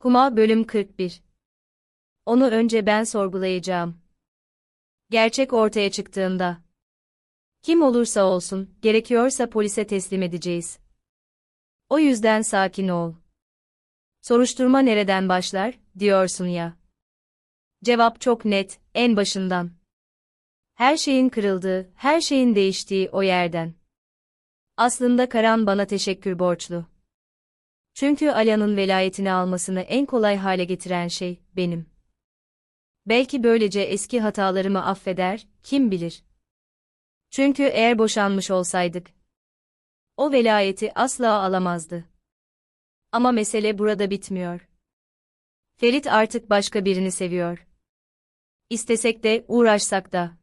Kuma bölüm 41 Onu önce ben sorgulayacağım. Gerçek ortaya çıktığında. Kim olursa olsun, gerekiyorsa polise teslim edeceğiz. O yüzden sakin ol. Soruşturma nereden başlar, diyorsun ya. Cevap çok net, en başından. Her şeyin kırıldığı, her şeyin değiştiği o yerden. Aslında Karan bana teşekkür borçlu. Çünkü Alya'nın velayetini almasını en kolay hale getiren şey, benim. Belki böylece eski hatalarımı affeder, kim bilir. Çünkü eğer boşanmış olsaydık, o velayeti asla alamazdı. Ama mesele burada bitmiyor. Ferit artık başka birini seviyor. İstesek de, uğraşsak da.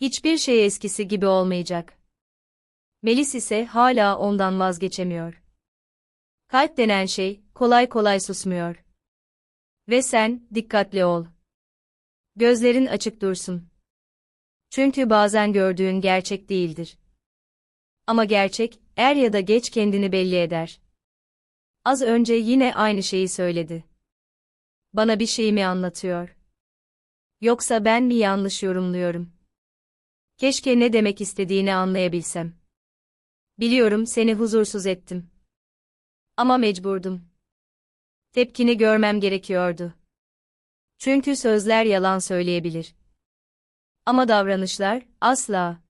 Hiçbir şey eskisi gibi olmayacak. Melis ise hala ondan vazgeçemiyor. Kalp denen şey, kolay kolay susmuyor. Ve sen, dikkatli ol. Gözlerin açık dursun. Çünkü bazen gördüğün gerçek değildir. Ama gerçek, er ya da geç kendini belli eder. Az önce yine aynı şeyi söyledi. Bana bir şey mi anlatıyor? Yoksa ben mi yanlış yorumluyorum? Keşke ne demek istediğini anlayabilsem. Biliyorum seni huzursuz ettim. Ama mecburdum. Tepkini görmem gerekiyordu. Çünkü sözler yalan söyleyebilir. Ama davranışlar, asla.